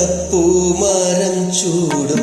വാഗപ്പൂമരം ചൂടും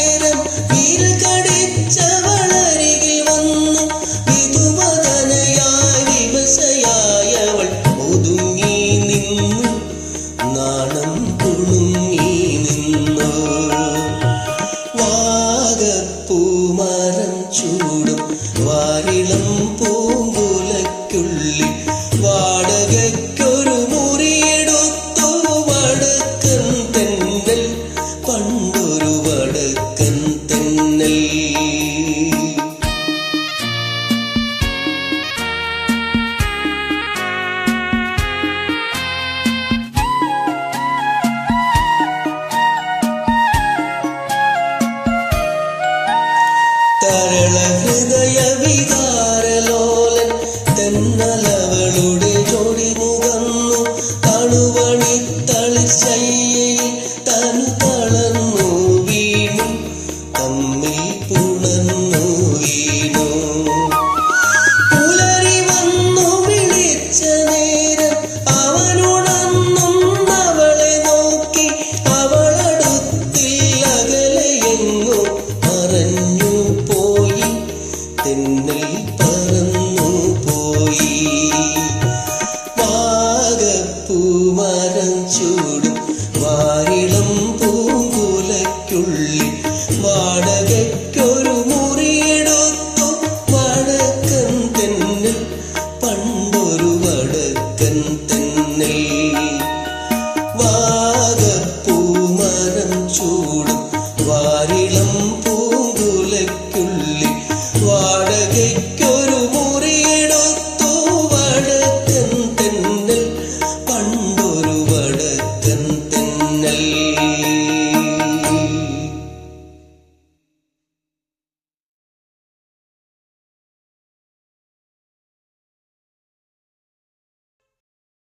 ചൂടും വാരിളം പൂങ്കുലയ്ക്കുള്ളിൽ പറന്നു പോയി. വാഗപ്പൂമരം ചൂടും വാരിളം